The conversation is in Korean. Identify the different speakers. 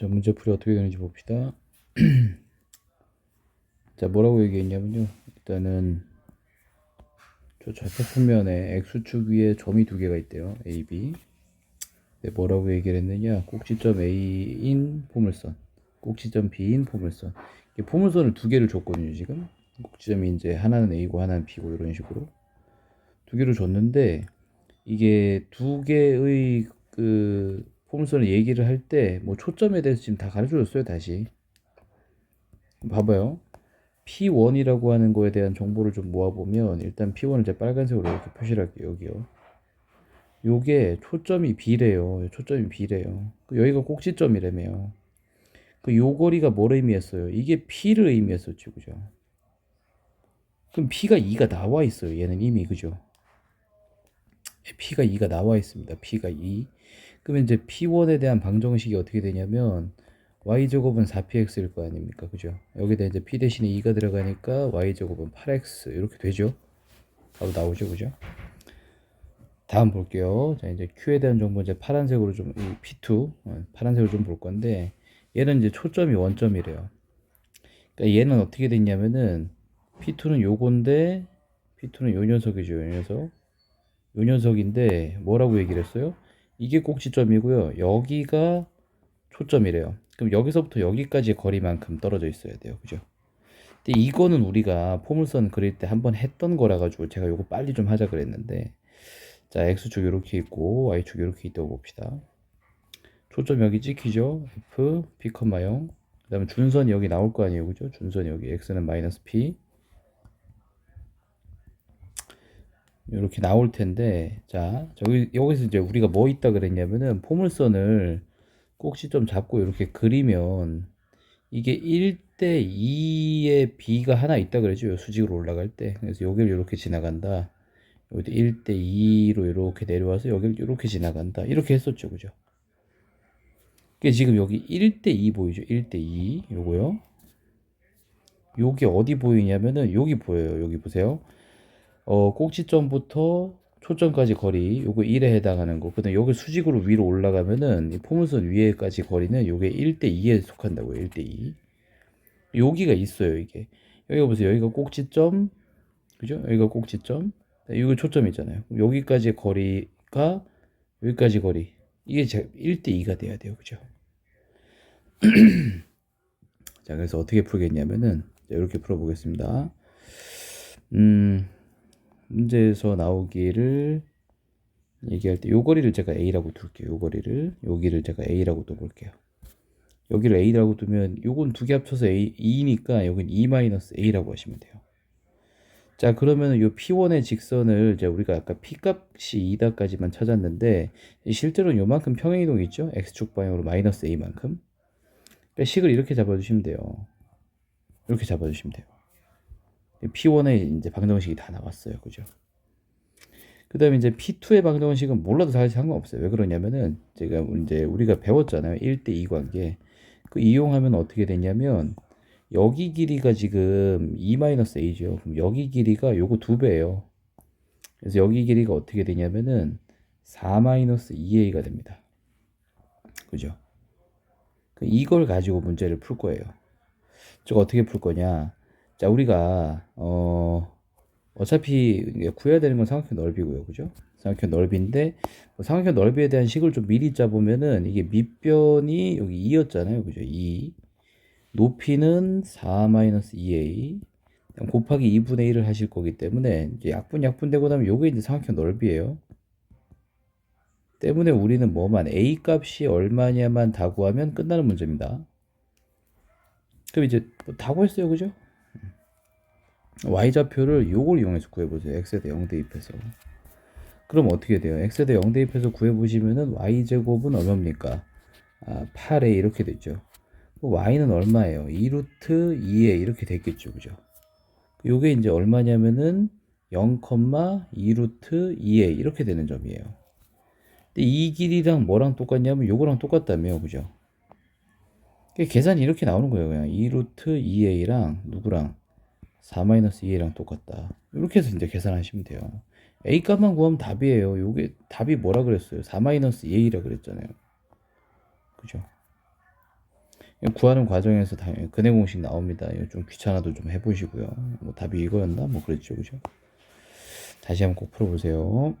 Speaker 1: 자, 문제 풀이 어떻게 되는지 봅시다. 자, 뭐라고 얘기했냐면요. 일단은 저 좌측 평면에 X축 위에 점이 두 개가 있대요. A, B. 네, 뭐라고 얘기를 했느냐? 꼭지점 A인 포물선, 꼭지점 B인 포물선. 포물선을 두 개를 줬거든요, 지금. 꼭지점이 이제 하나는 A고 하나는 B고 이런 식으로 두 개를 줬는데 이게 두 개의 그 포물선을 얘기를 할 때 뭐 초점에 대해서 지금 다 가르쳐 줬어요, 다시. 봐봐요. P1이라고 하는 거에 대한 정보를 좀 모아보면 일단 P1을 제가 빨간색으로 이렇게 표시를 할게요. 여기요. 요게 초점이 B래요. 초점이 B래요. 그 여기가 꼭지점이라며요. 그 요거리가 뭘 의미했어요? 이게 P를 의미했었죠. 그죠? 그럼 P가 2가 나와 있어요. 얘는 이미. 그죠? P가 2가 나와 있습니다. P가 2. 그러면 이제 P1에 대한 방정식이 어떻게 되냐면 y제곱은 4px일 거 아닙니까? 그죠? 여기다 이제 p 대신에 2가 들어가니까 y제곱은 8x 이렇게 되죠? 바로 나오죠, 그죠? 다음 볼게요. 자, 이제 q에 대한 정보 이제 파란색으로 좀, 이 p2, 어, 파란색으로 좀 볼 건데, 얘는 이제 초점이 원점이래요. 그러니까 얘는 어떻게 됐냐면은, p2는 요건데, p2는 요 녀석이죠, 요 녀석. 요 녀석인데, 뭐라고 얘기를 했어요? 이게 꼭지점이고요. 여기가 초점이래요. 그럼 여기서부터 여기까지의 거리만큼 떨어져 있어야 돼요. 그죠? 근데 이거는 우리가 포물선 그릴 때 한번 했던 거라 가지고 제가 요거 빨리 좀 하자 그랬는데 자 x축 이렇게 있고 y축 이렇게 있다고 봅시다. 초점 여기 찍히죠? f p, 0 그 다음에 준선이 여기 나올 거 아니에요. 그죠? 준선이 여기 x는 마이너스 p 이렇게 나올 텐데 자 저기 여기서 이제 우리가 뭐 있다 그랬냐면은 포물선을 꼭지점 잡고 이렇게 그리면 이게 1대 2의 b가 하나 있다 그러죠. 수직으로 올라갈 때. 그래서 여기를 이렇게 지나간다. 여기 1대 2로 이렇게 내려와서 여기를 이렇게 지나간다. 이렇게 했었죠. 그죠? 그게 지금 여기 1대 2 보이죠? 1대 2 요거요. 요게 어디 보이냐면은 여기 보여요. 여기 보세요. 어, 꼭지점부터 초점까지 거리 요거 1에 해당하는 거. 그다음 여기 수직으로 위로 올라가면은 이 포물선 위에까지 거리는 요게 1대 2에 속한다고요. 1대 2. 여기가 있어요, 이게. 여기가 보세요. 여기가 꼭지점. 그죠? 여기가 꼭지점. 여기 초점 있잖아요. 여기까지 거리가 여기까지 거리. 이게 1대 2가 돼야 돼요. 그죠? 자, 그래서 어떻게 풀겠냐면은 이렇게 풀어 보겠습니다. 음, 문제에서 나오기를 얘기할 때 요 거리를 제가 A라고 둘게요. 요 거리를 여기를 제가 A라고 또 볼게요. 여기를 A라고 두면 요건 두 개 합쳐서 A, 2니까 여긴 2-A라고 하시면 돼요. 자 그러면 요 P1의 직선을 이제 우리가 아까 P값이 2다까지만 찾았는데 실제로는 요만큼 평행이동이 있죠. X축 방향으로 마이너스 A만큼. 그러니까 식을 이렇게 잡아주시면 돼요. 이렇게 잡아주시면 돼요. P1의 이제 방정식이 다 나왔어요. 그죠? 그 다음에 이제 P2의 방정식은 몰라도 사실 상관없어요. 왜 그러냐면은 제가 이제 우리가 배웠잖아요. 1대2 관계. 그 이용하면 어떻게 되냐면 여기 길이가 지금 2-a죠. 그럼 여기 길이가 요거 두 배예요. 그래서 여기 길이가 어떻게 되냐면은 4-2a가 됩니다. 그죠? 그 이걸 가지고 문제를 풀 거예요. 저거 어떻게 풀 거냐? 자, 우리가 어 어차피 구해야 되는 건 삼각형 넓이고요. 그죠? 삼각형 넓이인데 뭐 삼각형 넓이에 대한 식을 좀 미리 짜보면은 이게 밑변이 여기 2였잖아요. 그죠? 2. 높이는 4-2a 곱하기 2분의 1을 하실 거기 때문에 이제 약분 약분 되고 나면 요게 이제 삼각형 넓이에요. 때문에 우리는 뭐만 a 값이 얼마냐만 다 구하면 끝나는 문제입니다. 그럼 이제 뭐 다 구했어요. 그죠? Y좌표를 요걸 이용해서 구해보세요. x에 대해 0 대입해서. 그럼 어떻게 돼요? x에 대해 0 대입해서 구해보시면은 y제곱은 얼마입니까? 아, 8a 이렇게 됐죠. y는 얼마예요? 2루트 2a 이렇게 됐겠죠. 그죠? 요게 이제 얼마냐면은 0,2루트 2a 이렇게 되는 점이에요. 근데 이 길이랑 뭐랑 똑같냐면 요거랑 똑같다며. 그죠? 계산이 이렇게 나오는 거예요. 그냥 2루트 2a랑 누구랑 4-2a랑 똑같다. 이렇게 해서 이제 계산하시면 돼요. a 값만 구하면 답이에요. 요게 답이 뭐라 그랬어요? 4-2a라 그랬잖아요. 그죠? 구하는 과정에서 당연히 근해 공식 나옵니다. 이거 좀 귀찮아도 좀 해보시고요. 뭐 답이 이거였나? 뭐 그랬죠, 그죠? 다시 한번 꼭 풀어보세요.